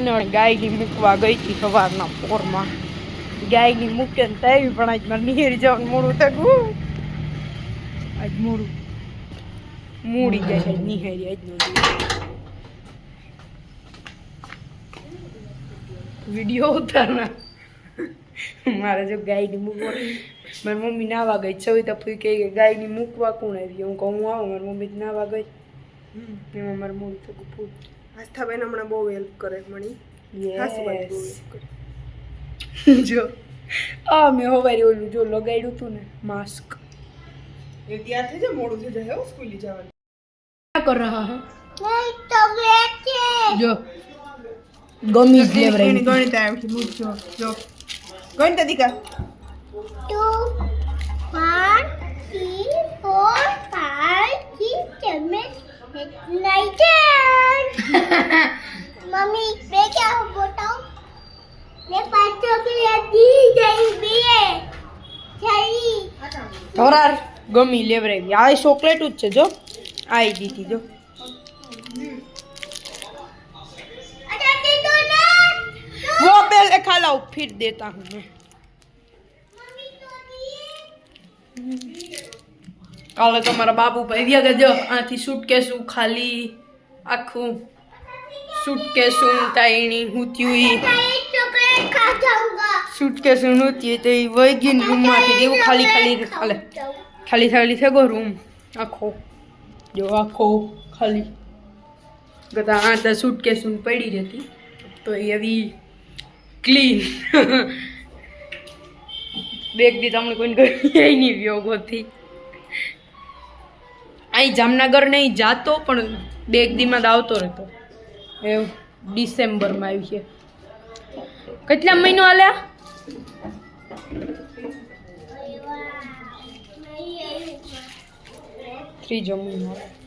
અને ગાયગી મૂકવા ગઈ હતી સવારના પોરમાં. ગાયગી મૂકે ને તાવી પણ આજ મારે નીર જવાનું મોડું થયું. આજ મોડું. મૂડી જાય છે નિહેરી આજનો વીડિયો ઉતારના મારે જો ગાયની મૂકવા. મારી મમ્મી નાવા ગઈ. સવિતા ફૂઈ કહે કે ગાયની મૂકવા કોણ આવી? હું કહું હું આવું. મારી મમ્મી ના નાવા ગઈ. એમાં મારું મોડું થયું ફૂલ આસ્થાબેન હમણાં બહુ હેલ્પ કરે મણી. જો આ મેં હોવારી ઓલું જો લગાડ્યું હતું ને માસ્ક એ તૈયાર થઈ જાય મોડું થઈ જાય સ્કૂલે જવાનું. ક્યાં કર રહા હે? તો જો ગણિત જો જો. ગણિત દીકા. 2 1 3 4 5 ધોરાર ગમી લેવરાઈ આ ચોકલેટ જ છે જો આઈ દીધી જો अच्छा दे दो ना वो पहले खा लो फिर देता हूँ मैं मम्मी तो दिए કાલે તો મારા બાપુ ભાઈ ગયા જો આથી સુટકેસું ખાલી આખું સુટકેસું તાઈણી હુત્યું मैं સૂટકેસ નહોતી તો એ વહી ગઈ ને રૂમમાંથી એવું ખાલી ખાલી, ખાલે, ખાલી ખાલી થયો રૂમ આખો. જો આખો, ખાલી. બધા આ તો સૂટકેસ પડી જતી તો એ એવી ક્લીન બેગ દી તમને કોઈને ગઈ નહીં વ્યોગોથી અહીં જામનગર નહીં જાતો, પણ બેગ દીમાં આવતો રહેતો. એવું ડિસેમ્બરમાં આવી છે. કેટલા મહિનો આલ્યા? ત્રીજો મહિનો હાલે.